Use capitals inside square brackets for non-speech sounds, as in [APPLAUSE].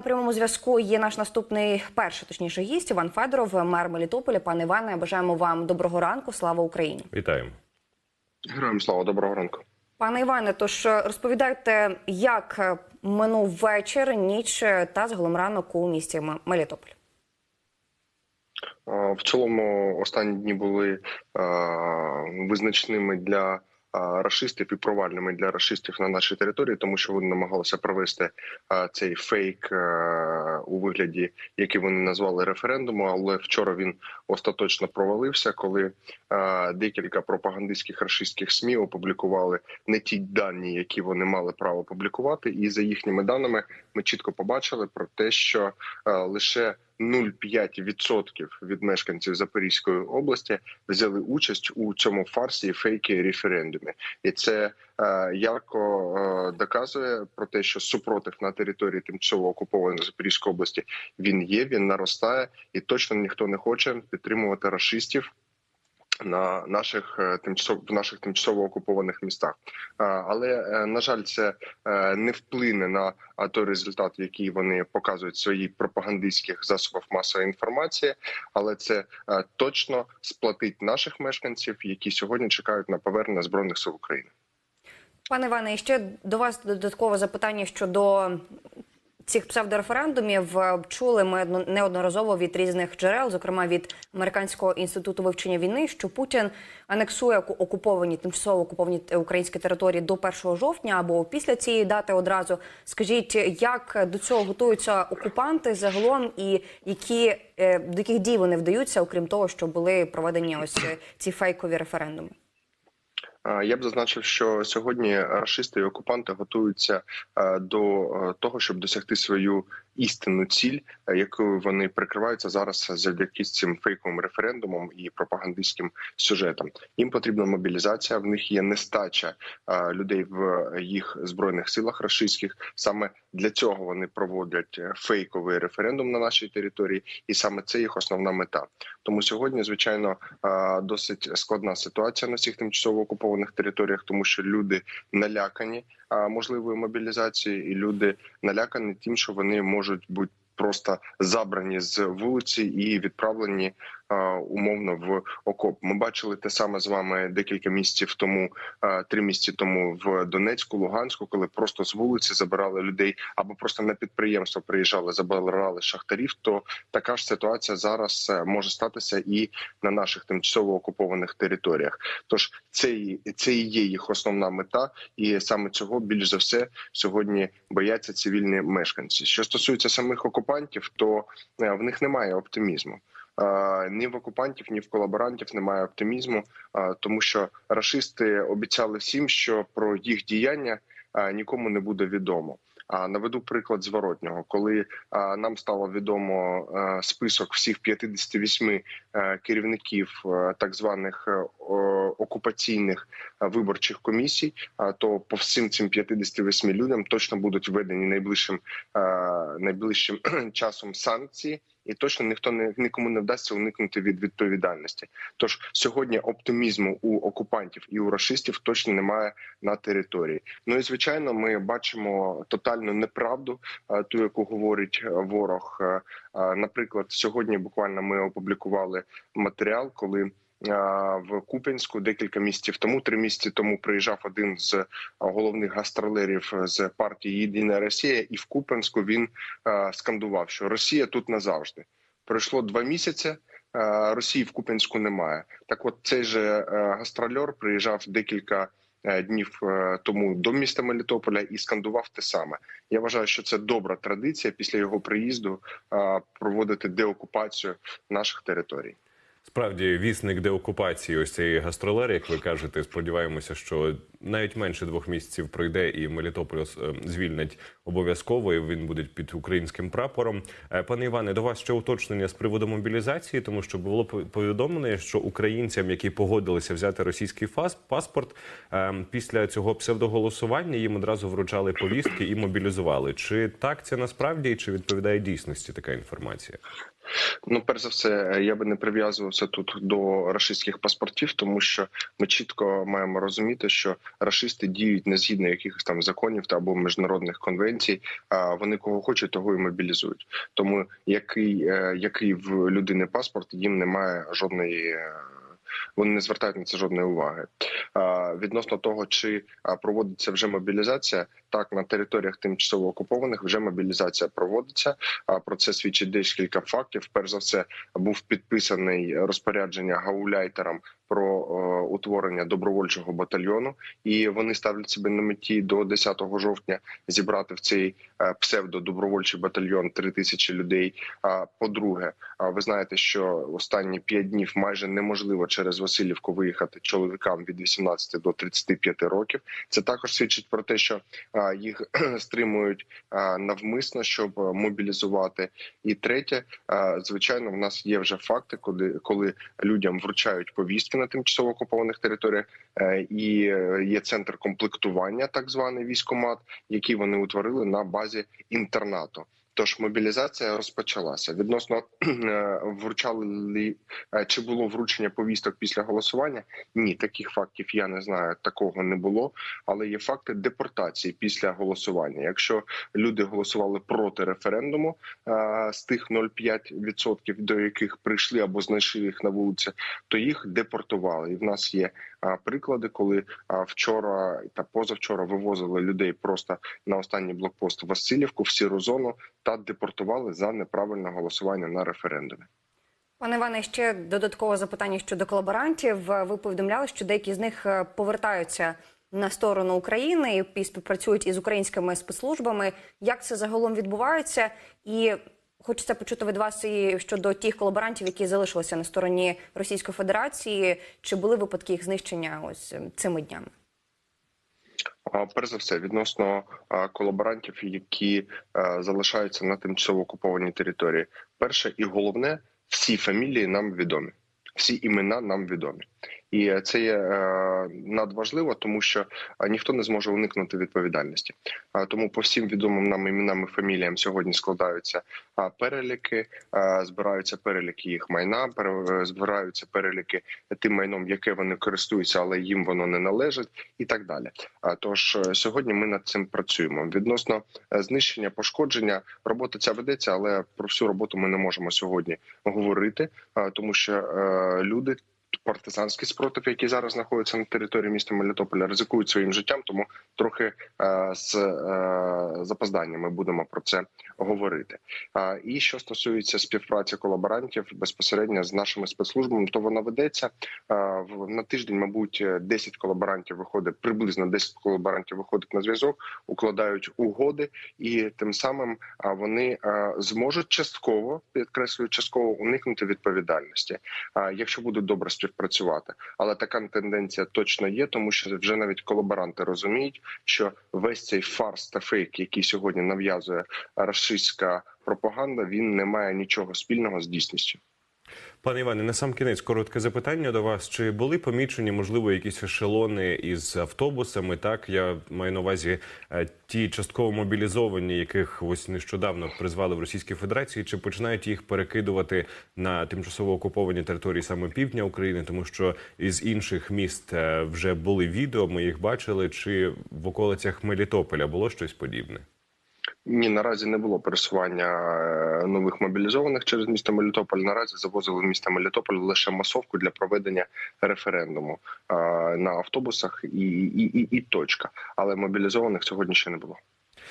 У прямому зв'язку є наш наступний перший, точніше, гість Іван Федоров, мер Мелітополя. Пане Іване, бажаємо вам доброго ранку. Слава Україні. Вітаємо. Героям слава, доброго ранку. Пане Іване, тож розповідайте, як минув вечір, ніч та загалом ранок у місті Мелітополь. В цілому останні дні були визначними для а, рашистів і провальними для рашистів на нашій території, тому що вони намагалися провести цей фейк у вигляді, який вони назвали референдуму. Але вчора він остаточно провалився, коли декілька пропагандистських рашистських СМІ опублікували не ті дані, які вони мали право публікувати. І за їхніми даними ми чітко побачили про те, що лише 0,5% від мешканців Запорізької області взяли участь у цьому фарсі і фейкі референдумі, і це е, ярко е, доказує про те, що супротив на території тимчасово окупованої Запорізької області він є, він наростає, і точно ніхто не хоче підтримувати рашистів. На наших е, тимчасово в наших тимчасово окупованих містах, але е, на жаль, це е, не вплине на той результат, який вони показують в своїх пропагандистських засобах масової інформації. Але це е, точно сплатить наших мешканців, які сьогодні чекають на повернення збройних сил України. Пане Іване, і ще до вас додаткове запитання щодо цих псевдореферендумів. Е, Чули ми одно- неодноразово від різних джерел, зокрема від американського інституту вивчення війни, що Путін анексує оку- окуповані тимчасово окуповані українські території до 1 жовтня або після цієї дати одразу. Скажіть, як до цього готуються окупанти загалом, і які е, до яких дій вони вдаються, окрім того, що були проведені ось е, ці фейкові референдуми? Е, Я б зазначив, що сьогодні рашисти і окупанти готуються е, до е, того, щоб досягти свою істинну ціль, е, якою вони прикриваються зараз завдяки цим фейковим референдумам і пропагандистським сюжетам. Їм потрібна мобілізація. В них є нестача е, людей в їх збройних силах рашистських. Саме для цього вони проводять е, фейковий референдум на нашій території, і саме це їх основна мета. Тому сьогодні, звичайно, досить складна ситуація на всіх тимчасово окупованих територіях, тому що люди налякані можливою мобілізацією, і люди налякані тим, що вони можуть бути просто забрані з вулиці і відправлені умовно в окоп. Ми бачили те саме з вами декілька місяців тому, три місяці тому в Донецьку, Луганську, коли просто з вулиці забирали людей або просто на підприємство приїжджали, забирали шахтарів. То така ж ситуація зараз е, може статися і на наших тимчасово окупованих територіях. Тож це і це і є їх основна мета, і саме цього більш за все сьогодні бояться цивільні мешканці. Що стосується самих окупантів, то е, в них немає оптимізму. Е, Ні в окупантів, ні в колаборантів немає оптимізму, е, тому що рашисти обіцяли всім, що про їх діяння е, нікому не буде відомо. А наведу приклад зворотнього, коли нам стало відомо список всіх 58 а, керівників так званих о, окупаційних виборчих комісій, а, то по всім цим 58 людям точно будуть введені найближчим найближчим [CLEARS THROAT] часом санкції. І точно ніхто не нікому не вдасться уникнути від відповідальності. Тож сьогодні оптимізму у окупантів і у расистів точно немає на території. Ну і звичайно, ми бачимо тотальну неправду, е, ту, яку говорить е, ворог. Е, Наприклад, сьогодні буквально ми опублікували матеріал, коли в Куп'янську декілька місяців тому, три місяці тому, приїжджав один з е, головних гастролерів з партії Єдина Росія, і в Куп'янську він е, скандував, що Росія тут назавжди. Пройшло два місяці. е, Росії в Куп'янську немає. Так, от цей же е, гастрольор приїжджав декілька е, днів е, тому до міста Мелітополя і скандував те саме. Я вважаю, що це добра традиція після його приїзду е, проводити деокупацію наших територій. Справді, вісник деокупації, ось цієї гастролери, як ви кажете, сподіваємося, що навіть менше двох місяців пройде, і Мелітополь е, звільнять обов'язково. і Він буде під українським прапором. Е, Пане Іване, до вас ще уточнення з приводу мобілізації, тому що було повідомлено, що українцям, які погодилися взяти російський паспорт, е, після цього псевдоголосування їм одразу вручали повістки і мобілізували. Чи так це насправді чи відповідає дійсності така інформація? Ну, перш за все, я би не прив'язувався тут до рашистських паспортів, тому що ми чітко маємо розуміти, що рашисти діють не згідно якихось там законів та або міжнародних конвенцій. А вони кого хочуть, того і мобілізують. Тому який, е, який в людини паспорт, їм немає жодної. Вони не звертають на це жодної уваги. Відносно того, чи проводиться вже мобілізація, так на територіях тимчасово окупованих вже мобілізація проводиться. А про це свідчить декілька фактів. Перш за все, був підписаний розпорядження гауляйтерам про е, утворення добровольчого батальйону, і вони ставлять себе на меті до 10 жовтня зібрати в цей е, псевдодобровольчий батальйон 3 тисячі людей. А по-друге, а ви знаєте, що останні 5 днів майже неможливо через Васильівку виїхати чоловікам від 18 до 35 років. Це також свідчить про те, що їх [CLEARS THROAT] стримують навмисно, щоб мобілізувати. І третє, звичайно, в нас є вже факти, коли, коли людям вручають повістки на тимчасово окупованих територіях, е, і е, є центр комплектування, так званий військомат, який вони утворили на базі інтернату. Тож мобілізація розпочалася відносно е, вручали ли е, чи було вручення повісток після голосування? Ні, таких фактів я не знаю. Такого не було. Але є факти депортації після голосування. Якщо люди голосували проти референдуму е, з тих 0,5% до яких прийшли або знайшли їх на вулиці, то їх депортували. І в нас є приклади, коли вчора та позавчора вивозили людей просто на останній блокпост Васильівку в сіру зону та депортували за неправильне голосування на референдумі. Пане Іване, ще додаткове запитання щодо колаборантів. Ви повідомляли, що деякі з них е, повертаються на сторону України і співпрацюють із українськими спецслужбами. Як це загалом відбувається? І хочеться почути від вас і щодо тих колаборантів, які залишилися на стороні Російської Федерації. Чи були випадки їх знищення ось е, цими днями? Перш за все, відносно колаборантів, які залишаються на тимчасово окупованій території, перше і головне, всі фамілії нам відомі, всі імена нам відомі. І це є е, надважливо, тому що е, ніхто не зможе уникнути відповідальності. Тому по всім відомим нам іменам і фаміліям сьогодні складаються переліки, збираються переліки їх майна, пере- збираються переліки тим майном, яке вони користуються, але їм воно не належить, і так далі. Тож е, сьогодні ми над цим працюємо. Відносно е, знищення, пошкодження, робота ця ведеться, але про всю роботу ми не можемо сьогодні говорити, тому що е, люди. Партизанський спротив, який зараз знаходиться на території міста Мелітополя, ризикують своїм життям, тому трохи е, з е, запозданням ми будемо про це говорити. А, і що стосується співпраці колаборантів безпосередньо з нашими спецслужбами, то вона ведеться на тиждень. Мабуть, 10 колаборантів виходить приблизно 10 колаборантів виходить на зв'язок, укладають угоди, і тим самим вони зможуть частково підкреслюю, частково уникнути відповідальності, якщо будуть добре співпрацювати. Але така тенденція точно є, тому що вже навіть колаборанти розуміють, що весь цей фарс та фейк, який сьогодні нав'язує рашистська пропаганда, він не має нічого спільного з дійсністю. Пане Іване, на сам кінець коротке запитання до вас. Чи були помічені, можливо, якісь ешелони із автобусами? Так, я маю на увазі е, ті частково мобілізовані, яких ось нещодавно призвали в Російській Федерації. Чи починають їх перекидувати на тимчасово окуповані території саме півдня України? Тому що із інших міст е, вже були відео, ми їх бачили. Чи в околицях Мелітополя було щось подібне? Ні, наразі не було пересування е, нових мобілізованих через місто Мелітополь. Наразі завозили в місто Мелітополь лише масовку для проведення референдуму е, на автобусах і, і, і, і точка. Але мобілізованих сьогодні ще не було.